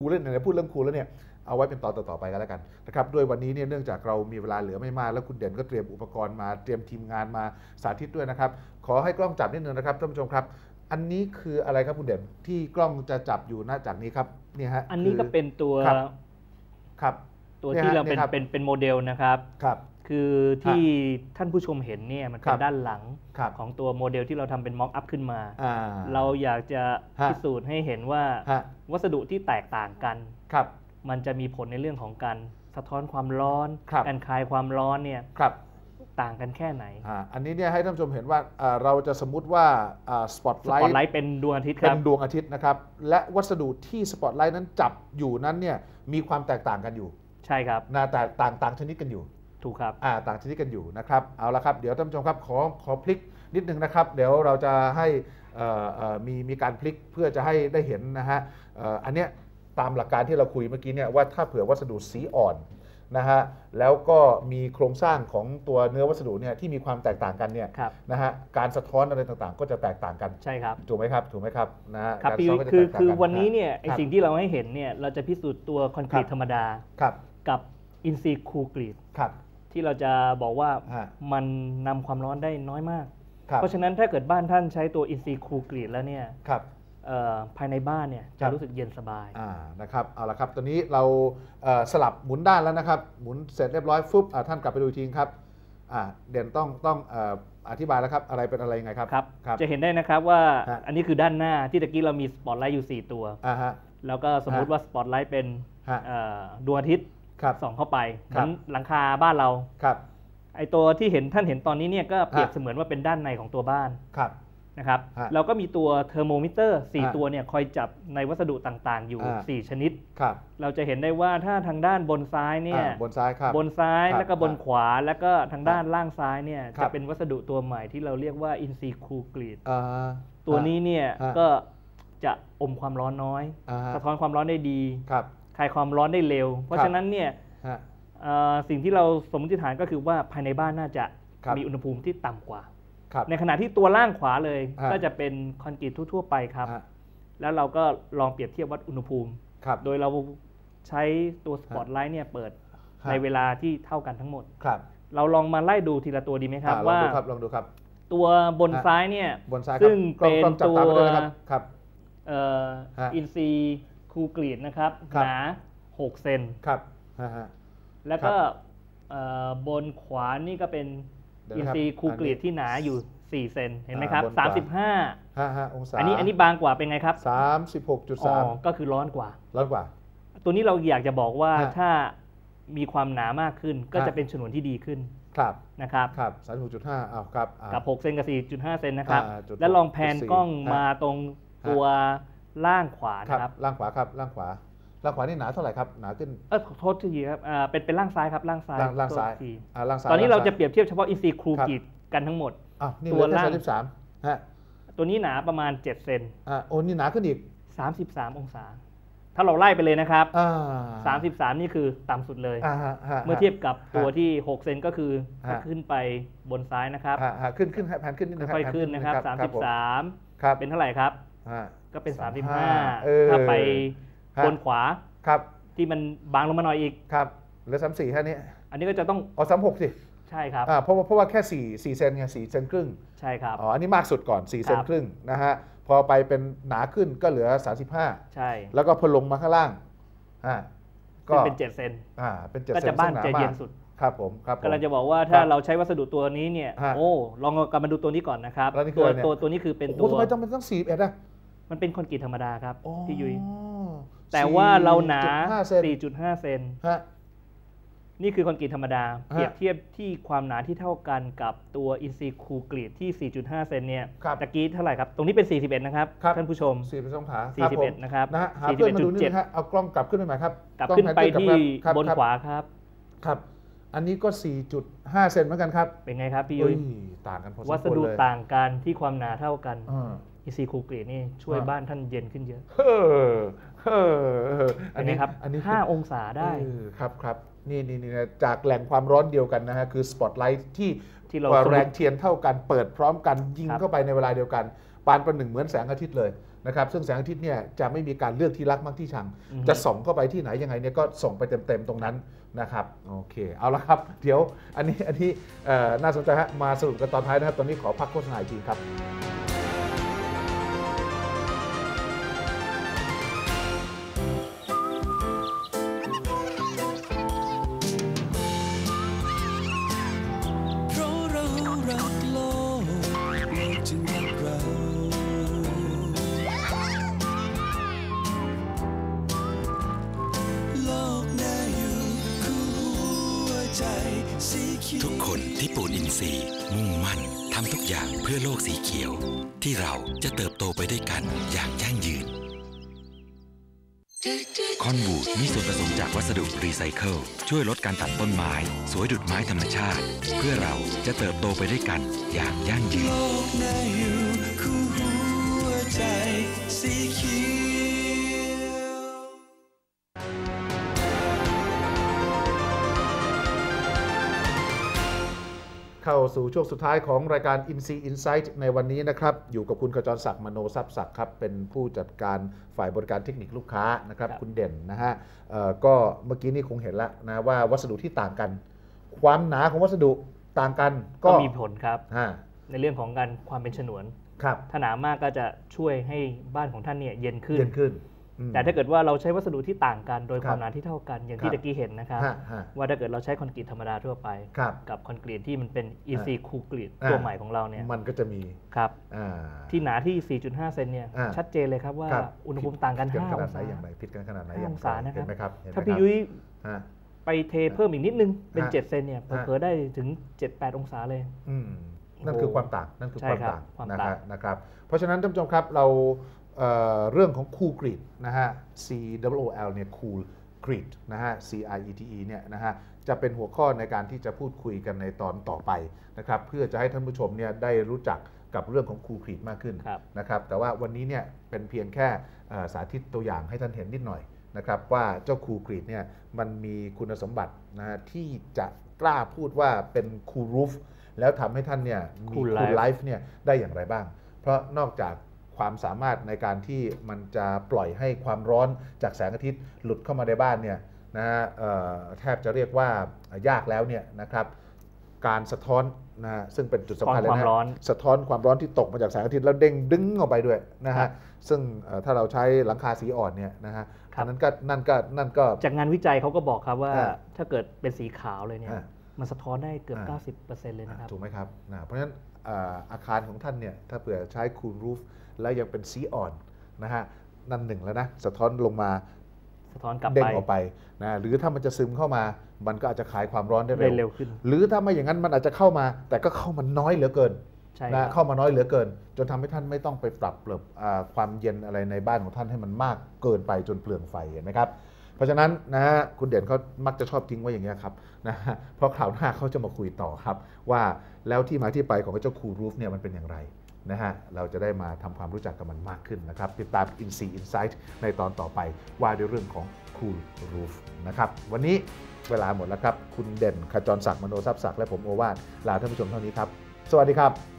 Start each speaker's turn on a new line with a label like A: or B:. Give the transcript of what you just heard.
A: ครูเล่นไหนๆพูดเรื่องครูแล้วเนี่ยเอาไว้เป็นตอนต่อๆไปกันแล้วกันนะครับด้วยวันนี้เนี่ยเนื่องจากเรามีเวลาเหลือไม่มากแล้วคุณเด่นก็เตรียมอุปกรณ์มาเตรียมทีมงานมาสาธิตด้วยนะครับขอให้กล้องจับนิดนึงนะครับท่านผู้ชมครับ อันนี้คืออะไรครับคุณเด่นที่กล้องจะจับอยู่หน้าจากนี้ครับเนี่ยฮะ
B: อันนี้ก็
A: คือ
B: เป็นตัว
A: ครับครับ
B: ตัว
A: เนี่ย
B: ที่
A: ฮะ
B: เราเป็น
A: เนี่ยครับ
B: เป็นเป็นโมเดลนะครับ
A: ครับ
B: คือที่ท่านผู้ชมเห็นเนี่ยมัน
A: ครั
B: เป็น
A: บ
B: ด้านหลัง
A: ครับ
B: ของตัวโมเดลที่เราทำเป็นม็อกอัพขึ้นมา
A: อ่า
B: เราอยากจะ
A: ฮะ
B: พิสูจน์ให้เห็นว่า
A: ฮะ
B: วัสดุที่แตกต่างกัน
A: ครับ
B: มันจะมีผลในเรื่องของการสะท้อนความร้อน
A: ครับ
B: การคลายความร้อนเนี่ย
A: ครับ
B: ต่างกันแค่ไหน
A: อ่าอันนี้เนี่ยให้ท่านผู้ชมเห็นว่าอ่าเราจะสมมุติว่าสปอต
B: ส
A: ไล
B: ปอต
A: ท์
B: ไลท์เป็นดวงอาทิตย์ค
A: เป็
B: รั
A: น
B: บ
A: ดวงอาทิตย์นะครับ และวัสดุที่สปอตไลท์นั้นจับอยู่นั้นเนี่ยมีความแตกต่างกันอยู่
B: ใช่ครับ
A: นะแต่ต่างต่างชนิดกันอยู่
B: ถูกครับ
A: อ่าต่างชนิดกันอยู่นะครับเอาละครับเดี๋ยวท่านผู้ชมครับขอขอพลิกนิดนึงนะครับ เดี๋ยวเราจะให้เอ่อเอ่อมีมีการพลิกเพื่อจะให้ได้เห็นนะฮะเอ่ออันเนี้ยตามหลักการที่เราคุยเมื่อกี้เนี่ยว่าถ้าเผื่อวัสดุสีอ่อนนะฮะแล้วก็มีโครงสร้างของตัวเนื้อวัสดุเนี่ยที่มีความแตกต่างกันเนี่ย
B: ครับ
A: นะฮะการสะท้อนอะไรต่างๆ ก็จะแตกต่างกัน
B: ใช่ครับ
A: ถูกไหมครับถูกไหมครับนะฮะ
B: ครับ
A: การ
B: พี่
A: สะ
B: ยุ้
A: ท้
B: ย
A: ก็จะ
B: คือ
A: แตกต่าง
B: คือ
A: กัน
B: วันนี้เนี่ยไอ
A: ครับ
B: สิ่งที่เราให้เห็นเนี่ยเราจะพิสูจน์ตัวคอนกรีต
A: ครับ
B: ธรรมดา
A: ครับ
B: กับอินซีคูกรีต
A: ครับ
B: ที่เราจะบอกว่า
A: ฮะ
B: มันนำความร้อนได้น้อยมาก
A: ครับ
B: เพราะฉะนั้นถ้าเกิดบ้านท่านใช้ตัวอินซีคูกรีตแล้วเนี่ย
A: ครับ
B: เอ่อภายในบ้านเนี่ย
A: ค
B: จะ
A: รับ
B: รู้สึกเย็นสบาย
A: อ่านะครับเอาละครับตอนนี้เราเอ่อสลับหมุนด้านแล้วนะครับหมุนเสร็จเรียบร้อยฟุบอ่าท่านกลับไปดูอีกทีครับอ่าเด่นต้องต้องเอ่ออธิบายแล้วครับ อะไรเป็นอะไรยังไงครับ
B: ครับ
A: ครับ
B: จะเห็นได้นะครับว่า
A: ฮะ
B: อันนี้คือด้านหน้าที่ตะกี้เรามีสปอตไลท์อยู่ 4 ตัว
A: อ่าฮะ
B: แล้วก็สมมุติ
A: ฮะ
B: ว่าสปอตไลท์เป็น
A: ฮะ
B: เอ่อดวงอาทิตย์
A: ครับ
B: ส่องเข้าไปเห
A: ครั
B: มือบนหลังคาบ้านเรา
A: ครับ
B: ไอตัวที่เห็นท่านเห็นตอนนี้เนี่ยก็เปรียบ
A: ฮะ
B: เสมือนว่าเป็นด้านในของตัวบ้าน
A: ครับ
B: นะครับ
A: ฮะ
B: เราก็มีตัวเทอร์โมมิเตอร์
A: ฮะ
B: 4ตัวเนี่ยคอยจับในวัสดุต่างๆ อยู่
A: อ่า
B: 4ชนิด
A: ครับ
B: เราจะเห็นได้ว่าถ้าทางด้านบนซ้ายเนี่ย
A: อ่าบนซ้ายครับ
B: บนซ้าย
A: ครับ
B: แล้วก็บน
A: ครับ
B: ขวาแล้วก็ทางด้านล่างซ้ายเนี่ย
A: ครับ
B: จะเป็นวัสดุตัวใหม่ที่เราเรียกว่าอินซีคูกรีด
A: อ่า
B: ตัวนี้เนี่ย
A: ฮะ
B: ก็จะอมความร้อนน้อย
A: อ่าฮะ
B: สะท้อนความร้อนได้ดี
A: ครับ
B: คลายความร้อนได้เร็ว เพราะ
A: ครับ
B: ฉะนั้นเนี่ย
A: ฮะ
B: เอ่อสิ่งที่เราสมมติฐานก็คือว่าภายในบ้านน่าจะ
A: ครับ
B: มีอุณหภูมิที่ต่ำกว่า
A: ครับ
B: ในขณะที่ตัวล่างขวาเลย
A: ฮะ
B: ก็จะเป็นคอนกรีตทั่ว ๆ ไปครับ
A: ฮะ
B: แล้วเราก็ลองเปรียบเทียบวัดอุณหภูมิ
A: ครับ
B: โดยเราใช้ตัวสปอตไลท์เนี่ยเปิด
A: ฮะ
B: ในเวลาที่เท่ากันทั้งหมด
A: ครับ
B: เราลองมาไล่ดูทีละตัวดีไหมครับ
A: อ่ลอง
B: ว่า
A: ดูครับลองดูครับ
B: ตัวบน
A: ฮะ
B: ซ้ายเนี่ย
A: บนซ้ายค
B: ซึ่
A: รับ
B: ง
A: กล้อง
B: เป็น
A: กล้องจับตามไปด้วยนะครับ
B: ตัว
A: ครับ
B: เอ่อ
A: ฮะ
B: อินซี คูกรีดนะครับ
A: ครับ
B: หนา6เซน
A: ครับฮะฮะ
B: แล้วก็เอ่อบนขวานี่ก็เป็น
A: เดี๋ยว
B: อิน
A: นะครับ
B: ซีคูกรีด
A: อันนี้
B: ที่หนาอยู่ 4 เซนเห็นไหมครับ
A: อ่าบนขวา
B: 35
A: ห้าห้าองศา
B: อันนี้อันนี้บางกว่าเป็นไงครับ
A: สามสิบหกจุด
B: อ๋
A: สาม
B: อก็คือร้อนกว่า
A: ร้อนกว่า
B: ตัวนี้เราอยากจะบอกว่า
A: ฮะ
B: ถ้ามีความหนามากขึ้น ก็
A: ฮะ
B: จะเป็นฉนวนที่ดีขึ้น
A: ครับ
B: นะครับ
A: ครับสามสิบหกจุดห้าอ้าวครับอ่า
B: กับ 6 เซนกับ 4.5 เซนนะครับ
A: อ่าจุด
B: แล้วลองแพน
A: จุดสี่
B: กล้อง
A: ฮะ
B: มาตรงตัว ล่างขวา
A: ครับ
B: นะครับ
A: ล่างขวาครับล่างขวาล่างขวานี่หนาเท่าไหร่ครับหนาขึ้น
B: เออขอโทษทีครับอ่าเป็นเป็นล่างซ้ายครับล่างซ้าย
A: ล่างล่างซ้าย
B: โทษที
A: อ่าล่างซ้าย
B: ตอนนี้เราจะ
A: ง
B: เปรียบเทียบเฉพาะอินซีครู
A: ครับ
B: กรีดกันทั้งหมด
A: ซ้ายอ้าวนี่
B: ตั
A: เหลื
B: ว
A: อแค่
B: ล่าง
A: สามสิบสามฮะ
B: ตัวนี้หนาประมาณ 7 เซน
A: อ่าโอ้นี่หนาขึ้นอีก
B: 33 องศา ถ้าเราไล่ไปเลยนะครับ
A: อ่า
B: 33นี่คือต่ำสุดเลย
A: อ่าฮะฮะ
B: เมื่อเทียบกับตัวที่ 6 เซนก็คือ
A: ฮะ
B: ขึ้นไปบนซ้ายนะครับ
A: ฮะฮะขึ้นขึ้นแพนขึ้นนิดนึง
B: ค่อย
A: แพ
B: ๆขึ้นนะครับ
A: ผม
B: 33
A: ครับ
B: เป็นเท่าไหร่ครับ
A: ฮะ
B: ก็เป็น
A: เออ
B: 35 ถ้าไป
A: ฮะ
B: บนขวา
A: ครับ
B: ที่มันบางลงมาหน่อยอีก
A: ครับเหลือสามสี่แค่นี้
B: อันนี้ก็จะต้อง
A: อ๋อสามหกสิ
B: ใช่ครับ
A: อ่าเพราะว่าเพราะว่าแค่สี่สี่เซนไงสี่เซนครึ่ง
B: ใช่ครับ
A: อ๋ออันนี้มากสุดก่อน4เซน
B: ครับ
A: ครึ่งนะฮะพอไปเป็นหนาขึ้นก็เหลือ 35
B: ใช่
A: แล้วก็พอลงมาข้างล่างอ่าก็
B: ซึ่งเป็น7เซน
A: อ่าเป็น7
B: ก็
A: เซน
B: จะบ้าน
A: ซึ่งห
B: จะเย็น
A: มก
B: สุด
A: ครับผมครับผม
B: กำลังจะบอกว่าถ้า
A: ครับ
B: เราใช้วัสดุตัวนี้เนี่ย
A: ฮะ
B: โอ้ลองกลับมาดูตัวนี้ก่อนนะครับ
A: แล้วนี่คือ
B: ตัว
A: อะไรเนี่ย
B: ตัวตัวนี้คือเป็น
A: โอ้
B: ตั
A: โห
B: ว
A: ทำไมต้องเป็นต้องสี่เอ็ดอะ
B: มันเป็นคอนกรีตธรรมดาครับ
A: อ๋อ
B: พี่ยุ้ยแต่ว่าเราหนา
A: 4.5 เซน
B: 4.5เซน
A: ฮะ
B: นี่คือคอนกรีตธรรมดา
A: ฮะ
B: เปรียบเทียบที่ความหนาที่เท่ากันกับตัวอินซีคูกรีดที่ 4.5 เซนเนี่ย
A: ครับ
B: ตะกี้เท่าไหร่ครับ ตรงนี้เป็น 41 นะครับ
A: ครับ
B: ท่านผู้ชม
A: สี่เป็นสองขาครับผม
B: 41 นะครับ
A: นะฮะหาเพื่อนมาดูนิดนึง
B: 41.7
A: ฮะเอากล้องกลับขึ้นไปใหม่ครับ
B: กลับ
A: ล้อง
B: ขึ้นไป
A: แพ
B: ที่
A: ครับ
B: บน
A: ครับ
B: ขวาครับ
A: ครับ อันนี้ก็ 4.5 เซนเหมือนกันครับ
B: เป็นไงครับพี่
A: เอ้
B: ยุ้
A: ย
B: ย
A: ต่างกันพอสมควร
B: วัสดุ
A: เลย
B: ต่างกันที่ความหนาเท่ากัน
A: อ่า
B: อินซีคูกรีดนี่ช่วย
A: ฮะ
B: บ้านท่านเย็นขึ้นเยอะ
A: เฮ้อเฮ้อเฮ้อ
B: เห็นไหมครับ
A: อันนี้
B: 5องศาได้
A: เออครับครับนี่นี่นี่นะจากแหล่งความร้อนเดียวกันนะฮะคือสปอตไลท์ที่
B: ที่เรา
A: ว่า
B: สมมุติ
A: แรงเทียนเท่ากันเปิดพร้อมกันยิง
B: ครับ
A: เข้าไปในเวลาเดียวกัน ปานประหนึ่งเหมือนแสงอาทิตย์เลยนะครับซึ่งแสงอาทิตย์เนี่ยจะไม่มีการเลือกที่รักมักที่ชัง
B: อือฮึ
A: จะส่องเข้าไปที่ไหนยังไงเนี่ยก็ส่งไปเต็มๆตรงนั้นนะครับโอเคเอาละครับเดี๋ยวอันนี้อันนี้เอ่อน่าสนใจฮะมาสรุปกันตอนท้ายนะครับตอนนี้ขอพักโฆษณาอีกทีครับ
C: ทุกคนที่ปลูกอินทรีย์ มุ่งมั่นทำทุกอย่างเพื่อโลกสีเขียว ที่เราจะเติบโตไปด้วยกันอย่างยั่งยืน คอนบูดมีส่วนผสมจากวัสดุรีไซเคิลช่วยลดการตัดต้นไม้ สวยดุดไม้ธรรมชาติ เพื่อเราจะเติบโตไปด้วยกันอย่างยั่งยืน
D: โลกน่าอยู่คู่หัวใจสีเขียว
A: เข้าสู่ช่วงสุดท้ายของรายการ i n s e Insight ในวันนี้นะครับ อยู่กับคุณขจรศักดิ์มโนทรัพย์ศักดิ์ครับ เป็นผู้จัดการฝ่ายบริการเทคนิคลูกค้านะครับ
B: ครับ
A: คุณเด่นนะฮะเอ่อก็เมื่อกี้นี่คงเห็นแล้วนะว่าวัสดุที่ต่างกัน ความหนาของวัสดุต่างกัน
B: ก็
A: ก็
B: มีผลครับ
A: อ่า
B: ในเรื่องของการความเป็นฉนวน
A: ครับ
B: ถ้าหนามากก็จะช่วยให้บ้านของท่านเนี่ยเย็นขึ้น
A: เย็นขึ้นอืม
B: แต่ถ้าเกิดว่าเราใช้วัสดุที่ต่างกัน โดย
A: ค
B: ครับวามหนาที่เท่ากันอย่างที่
A: ครับ
B: ตะกี้เห็นนะครับ
A: ฮะฮะ
B: ว่าถ้าเกิดเราใช้คอนกรีตธรรมดาทั่วไป
A: ครับ
B: กับคอนกรีตที่มันเป็นอินซีคูกรีต
A: อ่า
B: ตัวใหม่ของเราเนี่ย
A: มันก็จะมี
B: ครับ
A: อ่า
B: ที่หนาที่ 4.5 เซนเนี่ย
A: อ่า
B: ชัดเจนเลยครับว่า
A: ครับ
B: อุณหภูมิต่างกัน
A: ผิด
B: 5
A: ข
B: อ
A: นาด
B: ง
A: ไหน
B: ศา
A: อย่างไรผิดกันขนาดไหน
B: ห้า
A: อย่าง
B: องศานะครับ
A: เห็นไหมครับเห็นไหม
B: ถ้า
A: ค
B: พี่
A: รับ
B: ยุ้ย
A: ฮะ
B: ไปเทเพิ่มอีกนิดนึงเป็น
A: ฮะ
B: 7เซนเนี่ย
A: ฮะ
B: เผลอๆได้ถึง 7-8 องศาเลย
A: อืมนั่นคือความต่างนั่นคือ
B: ใช่
A: ความ
B: ครับ
A: ต่าง
B: ความ
A: นะ
B: ต่าง
A: ครับนะครับ เพราะฉะนั้นท่านผู้ชมครับเรา เอ่อเรื่องของคูลกรีดนะฮะ C W O L เนี่ยคูลกรีดนะฮะ C I E T E เนี่ยนะฮะจะเป็นหัวข้อในการที่จะพูดคุยกันในตอนต่อไปนะครับเพื่อจะให้ท่านผู้ชมเนี่ยได้รู้จักกับเรื่องของคูลกรีดมากขึ้น
B: ครับ
A: นะครับแต่ว่าวันนี้เนี่ยเป็นเพียงแค่เอ่อสาธิตตัวอย่างให้ท่านเห็นนิดหน่อยนะครับว่าเจ้าคูลกรีดเนี่ยมันมีคุณสมบัตินะฮะที่จะกล้าพูดว่าเป็นคูลรูฟแล้วทำให้ท่านเนี่ยมี
B: Cool
A: คูล
B: Life
A: ไลฟ์เนี่ยได้อย่างไรบ้าง เพราะนอกจาก ความสามารถในการที่มันจะปล่อยให้ความร้อนจากแสงอาทิตย์หลุดเข้ามาในบ้านเนี่ยนะฮะเอ่อแทบจะเรียกว่ายากแล้วเนี่ยนะครับการสะท้อนนะฮะซึ่งเป็นจุดสำคัญเลย
B: สะท้อนความ
A: นะ
B: ร้อน
A: สะท้อนความร้อนที่ตกมาจากแสงอาทิตย์แล้วเด้งดึงออกไปด้วยนะ
B: ครั
A: ฮะ
B: บ
A: ซึ่งเอ่อถ้าเราใช้หลังคาสีอ่อนเนี่ยนะฮะ
B: ครับ
A: อันนั้นก็นั่นก็นั่นก็
B: จากงานวิจัยเขาก็บอกครับว่า
A: อ่า
B: ถ้าเกิดเป็นสีขาวเลยเนี่ย
A: อ่า
B: มันสะท้อนได้เกือบ
A: อ่า
B: 90%เลยนะครับ
A: ถูกไหมครับนะเพราะฉะนั้นอ่าอาคารของท่านเนี่ยถ้าเผื่อใช้คูลรูฟแล้วยังเป็นสีอ่อนนะฮะนั่นหนึ่งแล้วนะสะท้อนลงมา
B: สะท้อนกลับ
A: เด้ง
B: ไป
A: ออกไปนะหรือถ้ามันจะซึมเข้ามา มันก็อาจจะขายความร้อนได้
B: ได้
A: เร็ว
B: เร็วขึ้น
A: หรือถ้าไม่อย่างนั้นมันอาจจะเข้ามา แต่ก็เข้ามาน้อยเหลือเกิน
B: ใช่ค
A: นะ
B: รับ
A: เข้ามาน้อยเหลือเกิน จนทำให้ท่านไม่ต้องไปปรับเปลือบอ่าความเย็นอะไรในบ้านของท่านให้มันมากเกินไปจนเปลืองไฟเห็นไหมครับ เพราะฉะนั้นนะฮะคุณเด่นเขามักจะชอบทิ้งไว้อย่างนี้ยครับนะฮะเพราะคราวหน้าเขาจะมาคุยต่อครับ ว่าแล้วที่มาที่ไปของเจ้าคูลรูฟเนี่ยมันเป็นอย่างไรนะฮะเราจะได้มาทำความรู้จักกับมันมากขึ้นนะครับ ติดตาม In s e Insight ในตอนต่อไปว่าด้วยเรื่องของ Cool Roof นะครับวันนี้เวลาหมดแล้วครับ คุณเด่นขจรศักดิ์มโนทรัพย์ศักดิ์และผมโอวาทลาท่านผู้ชมเท่านี้ครับ สวัสดีครับ